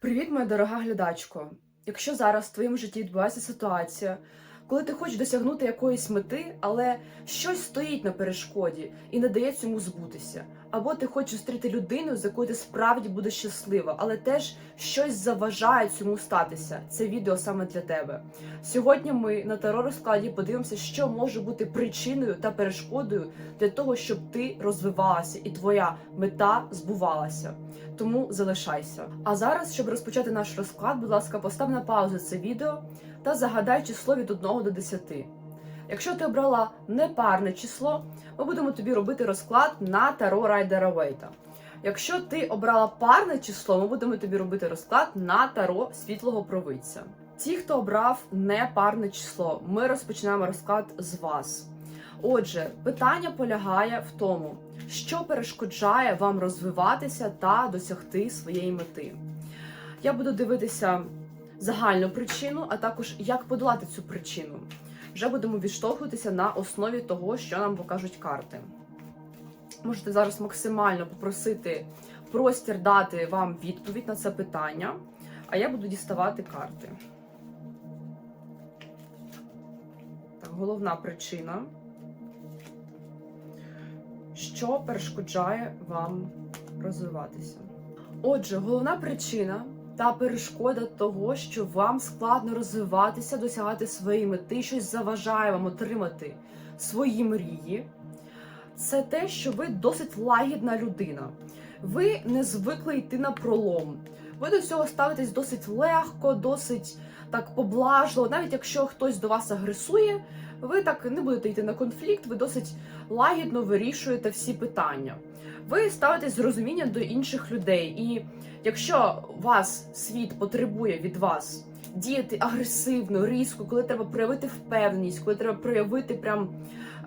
Привіт, моя дорога глядачко. Якщо зараз в твоєму житті відбувається ситуація, коли ти хочеш досягнути якоїсь мети, але щось стоїть на перешкоді і не дає цьому збутися, або ти хочеш зустріти людину, з якою ти справді будеш щаслива, але теж щось заважає цьому статися. Це відео саме для тебе. Сьогодні ми на таро розкладі подивимося, що може бути причиною та перешкодою для того, щоб ти розвивалася і твоя мета збувалася тому залишайся. А зараз, щоб розпочати наш розклад, будь ласка, постав на паузу це відео та загадай число від 1 до 10. Якщо ти обрала непарне число, ми будемо тобі робити розклад на таро Райдера Вейта. Якщо ти обрала парне число, ми будемо тобі робити розклад на таро світлого провидця. Ті, хто обрав непарне число, ми розпочинаємо розклад з вас. Отже, питання полягає в тому, що перешкоджає вам розвиватися та досягти своєї мети. Я буду дивитися загальну причину, а також як подолати цю причину. Вже будемо відштовхуватися на основі того, що нам покажуть карти. Можете зараз максимально попросити простір дати вам відповідь на це питання, а я буду діставати карти. Так, головна причина що перешкоджає вам розвиватися. Отже, головна причина та перешкода того, що вам складно розвиватися, досягати своєї мети, щось заважає вам отримати свої мрії. Це те, що ви досить лагідна людина. Ви не звикли йти на пролом. Ви до цього ставитесь досить легко, досить так поблажливо. Навіть якщо хтось до вас агресує, ви так не будете йти на конфлікт, ви досить лагідно вирішуєте всі питання. Ви ставитесь з розумінням до інших людей, і якщо вас світ потребує від вас діяти агресивно, різко, коли треба проявити впевненість, коли треба проявити прям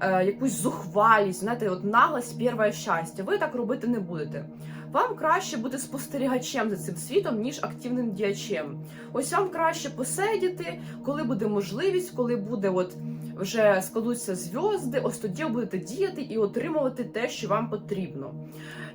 е, якусь зухвалість, знаєте, от наглость перше щастя, ви так робити не будете. Вам краще бути спостерігачем за цим світом, ніж активним діячем. Ось вам краще посидіти, коли буде можливість, коли буде от вже складуться зв'язки, ось тоді будете діяти і отримувати те, що вам потрібно.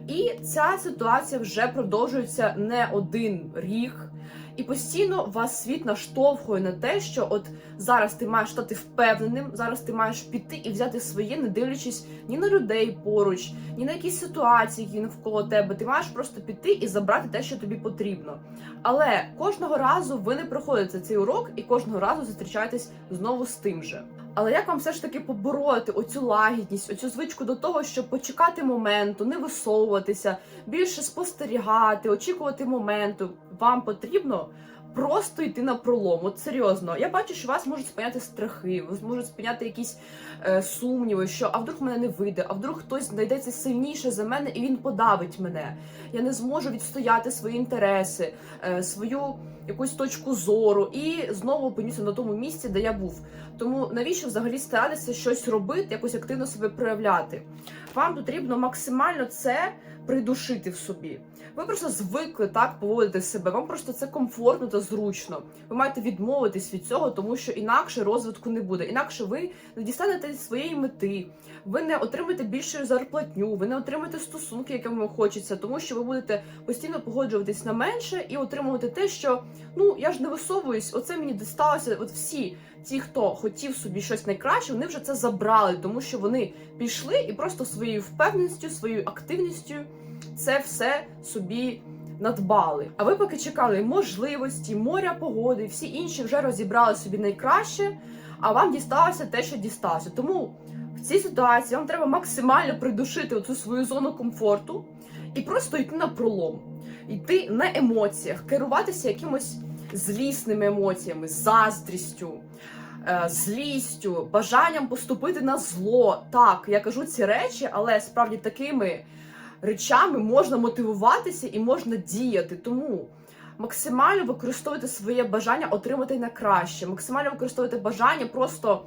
І ця ситуація вже продовжується не один рік. І постійно вас світ наштовхує на те, що от зараз ти маєш стати впевненим, зараз ти маєш піти і взяти своє, не дивлячись ні на людей поруч, ні на якісь ситуації, які навколо тебе. Ти маєш просто піти і забрати те, що тобі потрібно. Але кожного разу ви не проходите цей урок і кожного разу зустрічаєтесь знову з тим же. Але як вам все ж таки побороти оцю лагідність, оцю звичку до того, щоб почекати моменту, не висовуватися, більше спостерігати, очікувати моменту? Вам потрібно просто йти на пролом. От серйозно, я бачу, що вас можуть спиняти страхи, вас можуть спиняти якісь е, сумніви, що а вдруг мене не вийде, а вдруг хтось знайдеться сильніше за мене і він подавить мене. Я не зможу відстояти свої інтереси, е, свою якусь точку зору, і знову опинюся на тому місці, де я був. Тому навіщо взагалі старатися щось робити, якось активно себе проявляти? Вам потрібно максимально це придушити в собі. Ви просто звикли так поводити себе. Вам просто це комфортно та зручно. Ви маєте відмовитись від цього, тому що інакше розвитку не буде. Інакше ви не дістанете своєї мети, ви не отримаєте більшу зарплатню, ви не отримаєте стосунки, які вам хочеться, тому що ви будете постійно погоджуватись на менше і отримувати те, що ну я ж не висовуюсь, оце мені дісталося. От всі ті, хто хотів собі щось найкраще, вони вже це забрали, тому що вони пішли і просто своєю впевненістю, своєю активністю це все собі надбали. А ви поки чекали можливості, моря погоди, всі інші вже розібрали собі найкраще, а вам дісталося те, що дісталося. Тому в цій ситуації вам треба максимально придушити оцю свою зону комфорту і просто йти на пролом, йти на емоціях, керуватися якимось злісними емоціями, заздрістю. е, Злістю, бажанням поступити на зло. Так, я кажу ці речі, але справді такими речами можна мотивуватися і можна діяти. Тому максимально використовувати своє бажання отримати найкраще, максимально використовувати бажання просто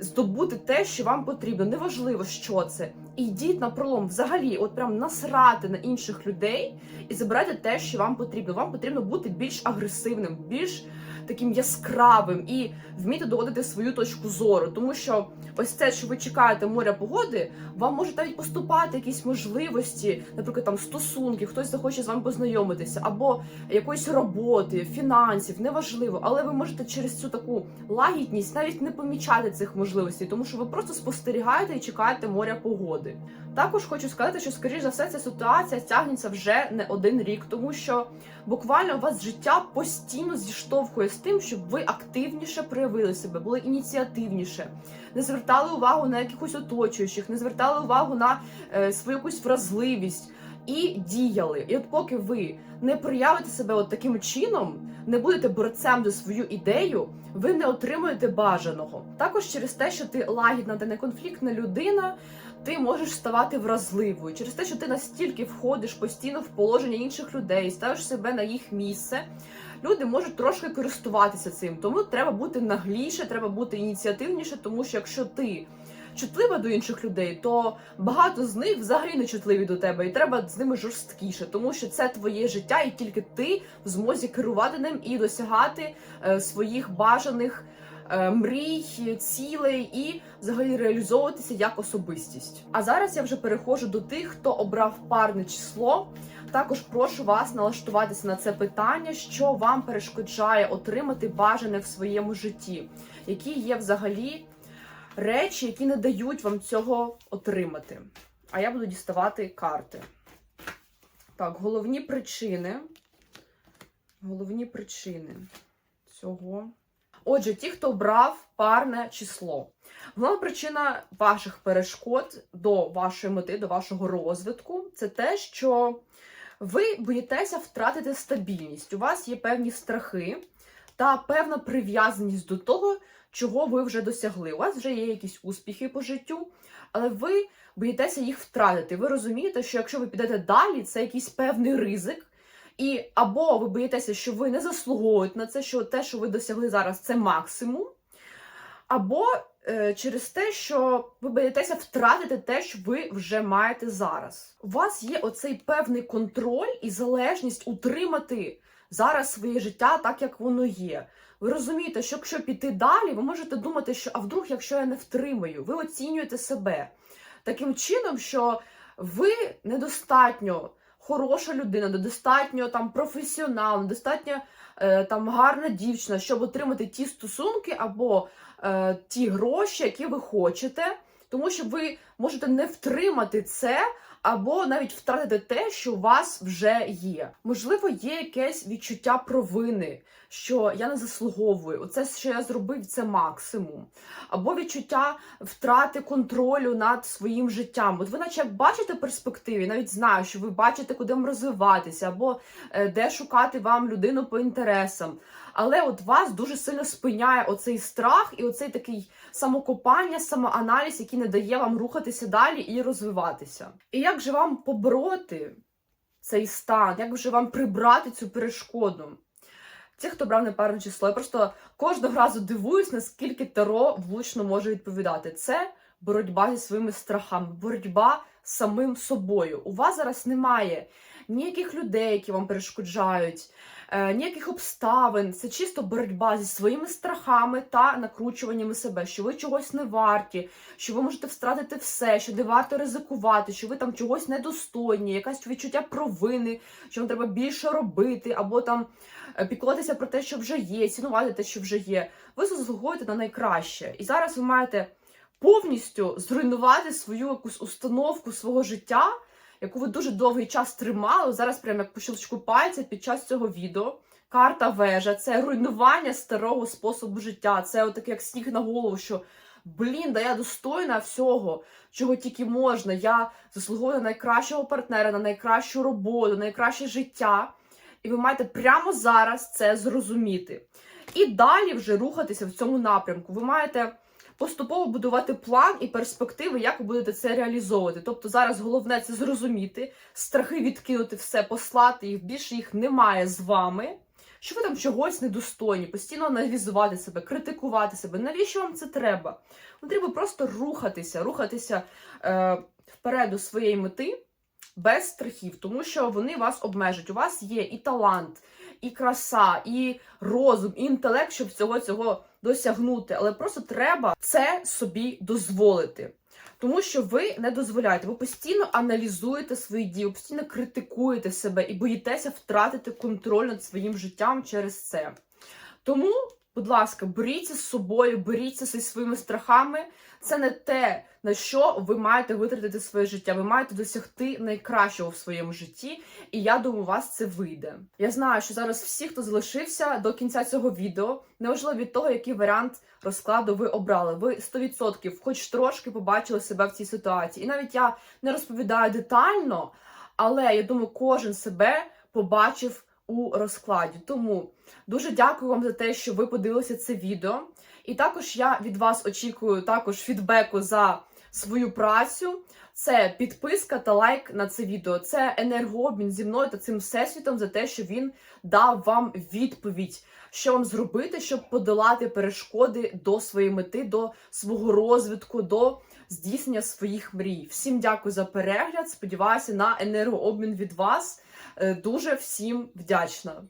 здобути те, що вам потрібно. Неважливо, що це. І йдіть на пролом. Взагалі, от прям насрати на інших людей і забирайте те, що вам потрібно. Вам потрібно бути більш агресивним, більш таким яскравим і вміти доводити свою точку зору. Тому що ось це, що ви чекаєте моря погоди, вам можуть навіть поступати якісь можливості, наприклад, там стосунки, хтось захоче з вами познайомитися, або якоїсь роботи, фінансів, неважливо. Але ви можете через цю таку лагідність навіть не помічати цих можливостей, тому що ви просто спостерігаєте і чекаєте моря погоди. Також хочу сказати, що скоріш за все ця ситуація тягнеться вже не один рік, тому що буквально у вас життя постійно зіштовхує з тим, щоб ви активніше проявили себе, були ініціативніше, не звертали увагу на якихось оточуючих, не звертали увагу на е, свою якусь вразливість і діяли. І от поки ви не проявите себе от таким чином, не будете борцем за свою ідею, ви не отримуєте бажаного. Також через те, що ти лагідна та неконфліктна людина, ти можеш ставати вразливою через те, що ти настільки входиш постійно в положення інших людей, ставиш себе на їх місце. Люди можуть трошки користуватися цим, тому треба бути нагліше, треба бути ініціативніше, тому що якщо ти чутлива до інших людей, то багато з них взагалі не чутливі до тебе, і треба з ними жорсткіше, тому що це твоє життя, і тільки ти в змозі керувати ним і досягати е, своїх бажаних е, мрій, цілей і взагалі реалізовуватися як особистість. А зараз я вже переходжу до тих, хто обрав парне число. Також прошу вас налаштуватися на це питання, що вам перешкоджає отримати бажане в своєму житті, які є взагалі речі, які не дають вам цього отримати. А я буду діставати карти. Так, головні причини. Головні причини цього. Отже, ті, хто брав парне число. Головна причина ваших перешкод до вашої мети, до вашого розвитку це те, що ви боїтеся втратити стабільність. У вас є певні страхи та певна прив'язаність до того, чого ви вже досягли. У вас вже є якісь успіхи по життю, але ви боїтеся їх втратити. Ви розумієте, що якщо ви підете далі, це якийсь певний ризик. І або ви боїтеся, що ви не заслуговуєте на це, що те, що ви досягли зараз, це максимум, або е, через те, що ви боїтеся втратити те, що ви вже маєте зараз. У вас є оцей певний контроль і залежність утримати зараз своє життя так, як воно є. Ви розумієте, що якщо піти далі, ви можете думати, що а вдруг, якщо я не втримаю, ви оцінюєте себе таким чином, що ви недостатньо хороша людина, недостатньо там професіонал, недостатньо е, там гарна дівчина, щоб отримати ті стосунки або е, ті гроші, які ви хочете, тому що ви можете не втримати це. Або навіть втратити те, що у вас вже є. Можливо, є якесь відчуття провини, що я не заслуговую. Оце, що я зробив, це максимум. Або відчуття втрати контролю над своїм життям. От ви, наче як бачите перспективі, навіть знаю, що ви бачите, куди вам розвиватися, або е, де шукати вам людину по інтересам. Але от вас дуже сильно спиняє оцей страх і оцей такий самокопання, самоаналіз, який не дає вам рухатися далі і розвиватися. І як же вам побороти цей стан? Як же вам прибрати цю перешкоду? Ті, хто брав непарне число, я просто кожного разу дивуюсь, наскільки Таро влучно може відповідати. Це боротьба зі своїми страхами, боротьба з самим собою. У вас зараз немає ніяких людей, які вам перешкоджають, ніяких обставин. Це чисто боротьба зі своїми страхами та накручуваннями себе, що ви чогось не варті, що ви можете втратити все, що не варто ризикувати, що ви там чогось недостойні, якась відчуття провини, що вам треба більше робити, або там е, піклуватися про те, що вже є, цінувати те, що вже є. Ви заслуговуєте на найкраще. І зараз ви маєте повністю зруйнувати свою якусь установку свого життя, яку ви дуже довгий час тримали. Зараз, прямо як по щелчку пальця під час цього відео. Карта вежа це руйнування старого способу життя. Це отаке, як сніг на голову, що блін, да я достойна всього, чого тільки можна. Я заслуговую на найкращого партнера, на найкращу роботу, на найкраще життя. І ви маєте прямо зараз це зрозуміти. І далі вже рухатися в цьому напрямку. Ви маєте поступово будувати план і перспективи, як ви будете це реалізовувати. Тобто зараз головне це зрозуміти, страхи відкинути все, послати їх, більше їх немає з вами. що ви там чогось недостойні, постійно аналізувати себе, критикувати себе. Навіщо вам це треба? Вам треба просто рухатися, рухатися е, вперед своєї мети без страхів, тому що вони вас обмежать. У вас є і талант, і краса, і розум, і інтелект, щоб цього цього досягнути. Але просто треба це собі дозволити. Тому що ви не дозволяєте, ви постійно аналізуєте свої дії, ви постійно критикуєте себе і боїтеся втратити контроль над своїм життям через це. Тому, будь ласка, боріться з собою, боріться зі своїми страхами. Це не те, на що ви маєте витратити своє життя. Ви маєте досягти найкращого в своєму житті, і я думаю, у вас це вийде. Я знаю, що зараз всі, хто залишився до кінця цього відео, неважливо від того, який варіант розкладу ви обрали. Ви 100% хоч трошки побачили себе в цій ситуації. І навіть я не розповідаю детально, але я думаю, кожен себе побачив у розкладі. Тому дуже дякую вам за те, що ви подивилися це відео. І також я від вас очікую також фідбеку за свою працю. Це підписка та лайк на це відео. Це енергообмін зі мною та цим всесвітом за те, що він дав вам відповідь, що вам зробити, щоб подолати перешкоди до своєї мети, до свого розвитку, до здійснення своїх мрій. Всім дякую за перегляд. Сподіваюся на енергообмін від вас. Е, Дуже всім вдячна.